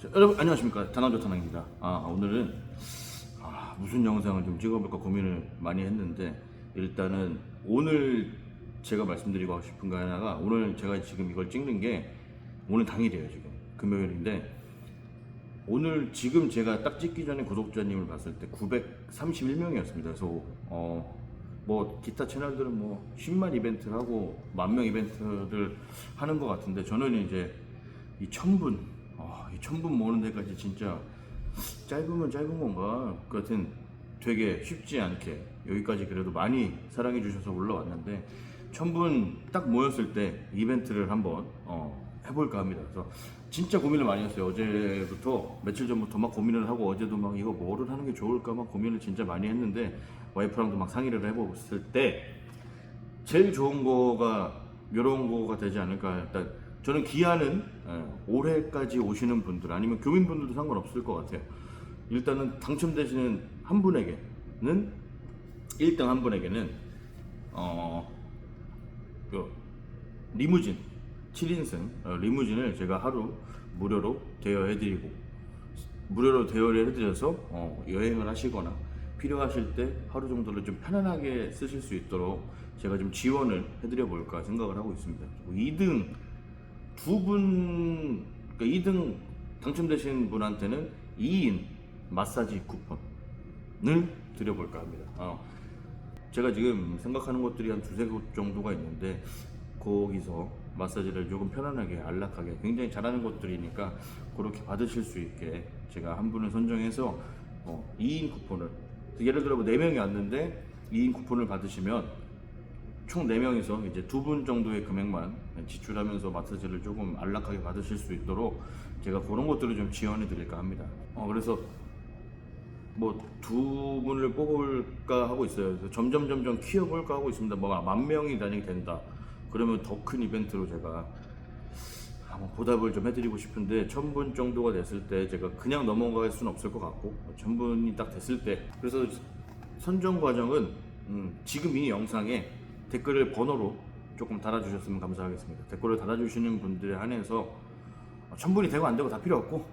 자, 여러분 안녕하십니까 다낭조 타낭입니다. 아 오늘은 아, 무슨 영상을 좀 찍어볼까 고민을 많이 했는데 일단은 오늘 제가 말씀드리고 싶은 거 하나가 오늘 제가 지금 이걸 찍는 게 오늘 당일이에요 지금 금요일인데 오늘 지금 제가 딱 찍기 전에 구독자님을 봤을 때 931명이었습니다. 그래서 어 뭐 기타 채널들은 뭐 10만 이벤트 하고 만 명 이벤트들 하는 것 같은데 저는 이제 이 천분 아, 이 천분 모으는 데까지 진짜 짧으면 짧은 건가 그 같은 되게 쉽지 않게 여기까지 그래도 많이 사랑해 주셔서 올라왔는데 천분 딱 모였을 때 이벤트를 한번 어, 해볼까 합니다. 그래서 진짜 고민을 많이 했어요. 어제부터 며칠 전부터 막 고민을 하고 어제도 막 이거 뭐를 하는 게 좋을까 막 고민을 진짜 많이 했는데 와이프랑도 막 상의를 해봤을 때 제일 좋은 거가 이런 거가 되지 않을까. 일단 저는 기한은 예, 올해까지 오시는 분들 아니면 교민분들도 상관없을 것 같아요. 일단은 당첨되시는 한 분에게는 1등 한 분에게는 어 그 리무진 7인승 어, 리무진을 제가 하루 무료로 대여해드리고 무료로 대여를 해드려서 어, 여행을 하시거나 필요하실 때 하루 정도를 좀 편안하게 쓰실 수 있도록 제가 좀 지원을 해드려 볼까 생각을 하고 있습니다. 2등 두 분, 그러니까 2등 당첨되신 분한테는 2인 마사지 쿠폰을 드려볼까 합니다. 어, 제가 지금 생각하는 것들이 한 두세 곳 정도가 있는데 거기서 마사지를 조금 편안하게 안락하게 굉장히 잘하는 곳들이니까 그렇게 받으실 수 있게 제가 한 분을 선정해서 어, 2인 쿠폰을 예를 들어 뭐 4명이 왔는데 2인 쿠폰을 받으시면 총 4명이서 이제 두 분 정도의 금액만 지출하면서 마사지를 조금 안락하게 받으실 수 있도록 제가 그런 것들을 좀 지원해 드릴까 합니다. 어, 그래서 뭐 두 분을 뽑을까 하고 있어요. 점점 점점 키워볼까 하고 있습니다. 뭐 만 명이 만약에 된다. 그러면 더 큰 이벤트로 제가 한번 보답을 좀 해드리고 싶은데 천 분 정도가 됐을 때 제가 그냥 넘어갈 수는 없을 것 같고 천 분이 딱 됐을 때 그래서 선정 과정은 음, 지금 이 영상에 댓글을 번호로 조금 달아주셨으면 감사하겠습니다. 댓글을 달아주시는 분들에 한해서 천 분이 되고 안 되고 다 필요 없고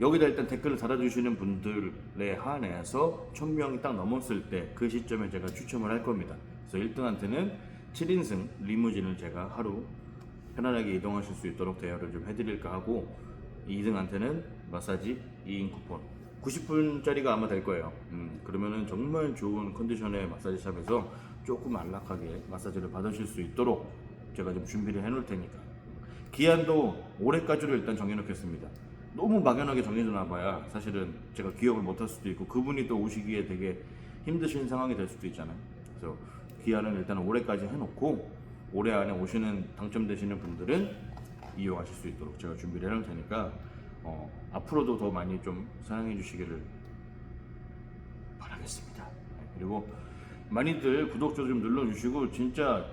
여기다 일단 댓글을 달아주시는 분들에 한해서 1000명이 딱 넘었을 때 그 시점에 제가 추첨을 할 겁니다. 그래서 1등한테는 7인승 리무진을 제가 하루 편안하게 이동하실 수 있도록 대여를 좀 해드릴까 하고 2등한테는 마사지 2인 쿠폰 90분짜리가 아마 될 거예요. 음, 그러면은 정말 좋은 컨디션의 마사지 샵에서 조금 안락하게 마사지를 받으실 수 있도록 제가 좀 준비를 해놓을 테니까 기한도 올해까지로 일단 정해놓겠습니다. 너무 막연하게 정해져 봐야 사실은 제가 기억을 못할 수도 있고 그분이 또 오시기에 되게 힘드신 상황이 될 수도 있잖아요. 그래서 기한은 일단 올해까지 해놓고 올해 안에 오시는 당첨되시는 분들은 이용하실 수 있도록 제가 준비를 해놓을 테니까 어, 앞으로도 더 많이 좀 사랑해 주시기를 바라겠습니다. 네, 그리고 많이들 구독자 좀 눌러주시고 진짜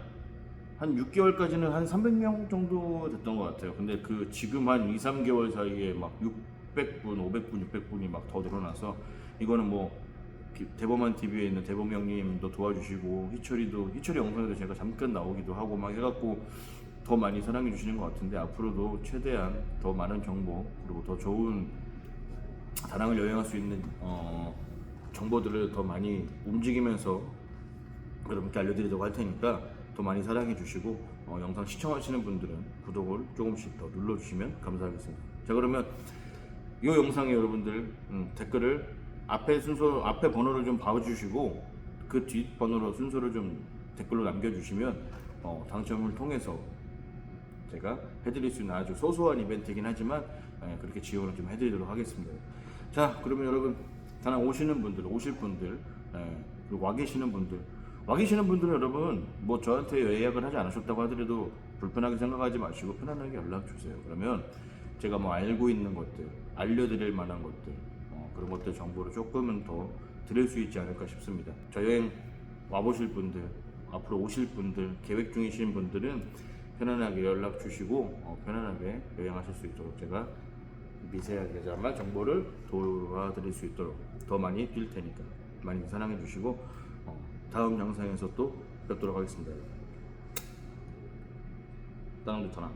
한 6개월까지는 한 300명 정도 됐던 것 같아요. 근데 그 지금 한 2, 3개월 사이에 막 600분, 500분, 600분이 막 더 늘어나서 이거는 뭐 기- 대범한 TV에 있는 대범 형님도 도와주시고 희철이도 희철이 영상에도 제가 잠깐 나오기도 하고 막 해갖고 더 많이 사랑해 주시는 것 같은데 앞으로도 최대한 더 많은 정보 그리고 더 좋은 다낭을 여행할 수 있는 어, 정보들을 더 많이 움직이면서 여러분께 알려드리려고 할 테니까 더 많이 사랑해 주시고 어, 영상 시청하시는 분들은 구독을 조금씩 더 눌러주시면 감사하겠습니다. 자 그러면 이 영상에 여러분들 음, 댓글을 앞에 순서 앞에 번호를 좀 봐주시고 그 뒷 번호로 순서를 좀 댓글로 남겨주시면 어, 당첨을 통해서 제가 해드릴 수 있는 아주 소소한 이벤트이긴 하지만 예, 그렇게 지원을 좀 해드리도록 하겠습니다. 자, 그러면 여러분 다낭 오시는 분들, 오실 분들, 예, 그리고 와 계시는 분들, 와 계시는 분들은 여러분 뭐 저한테 예약을 하지 않으셨다고 하더라도 불편하게 생각하지 마시고 편안하게 연락 주세요. 그러면 제가 뭐 알고 있는 것들, 알려드릴 만한 것들, 어, 그런 것들 정보를 조금은 더 드릴 수 있지 않을까 싶습니다. 저 여행 와보실 분들, 앞으로 오실 분들, 계획 중이신 분들은 편안하게 연락 주시고 어, 편안하게 여행하실 수 있도록 제가 미세하게자만 정보를 도와드릴 수 있도록 더 많이 뛸 테니까 많이 사랑해 주시고 어, 다음 영상에서 또 뵙도록 하겠습니다. 다음 루터나